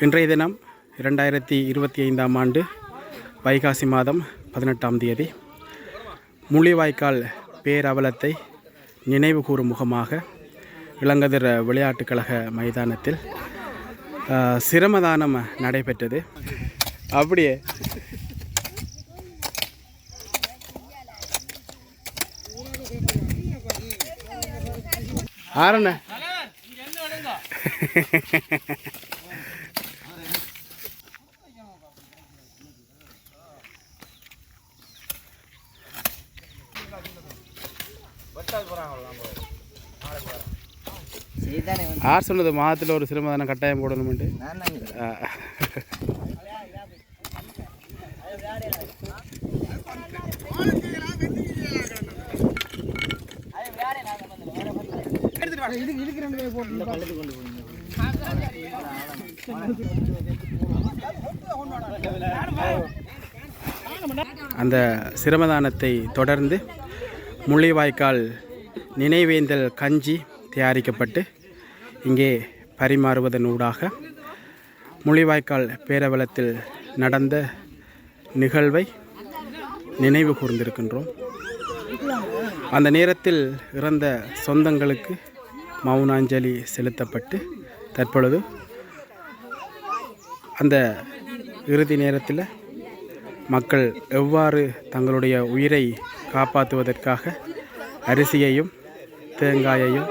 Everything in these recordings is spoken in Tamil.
இன்றைய தினம் இரண்டாயிரத்தி இருபத்தி ஐந்தாம் ஆண்டு வைகாசி மாதம் பதினெட்டாம் தேதி. முள்ளிவாய்க்கால் பேரவலத்தை நினைவு கூறும் முகமாக இளங்கதிர் விளையாட்டுக் கழக மைதானத்தில் சிரமதானம் நடைபெற்றது. அப்படியே. ஆரண்ண. யார் சொன்னது மாதத்தில் ஒரு சிரமதானம் கட்டாயம் போடணுமெண்டு ஆ. அந்த சிரமதானத்தை தொடர்ந்து முள்ளிவாய்க்கால் நினைவேந்தல் கஞ்சி தயாரிக்கப்பட்டு இங்கே பரிமாறுவதன் ஊடாக முள்ளிவாய்க்கால் பேரவலத்தில் நடந்த நிகழ்வை நினைவு கூர்ந்திருக்கின்றோம். அந்த நேரத்தில் இறந்த சொந்தங்களுக்கு மௌனாஞ்சலி செலுத்தப்பட்டு தற்பொழுது அந்த இறுதி நேரத்தில் மக்கள் எவ்வாறு தங்களுடைய உயிரை காப்பாற்றுவதற்காக அரிசியையும் தேங்காயையும்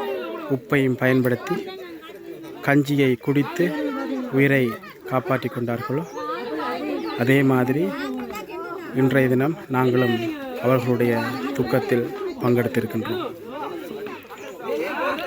உப்பையும் பயன்படுத்தி கஞ்சியை குடித்து உயிரை காப்பாற்றி கொண்டார்களோ? அதே மாதிரி இன்றைய தினம் நாங்களும் அவர்களுடைய துக்கத்தில் பங்கெடுத்திருக்கின்றோம்.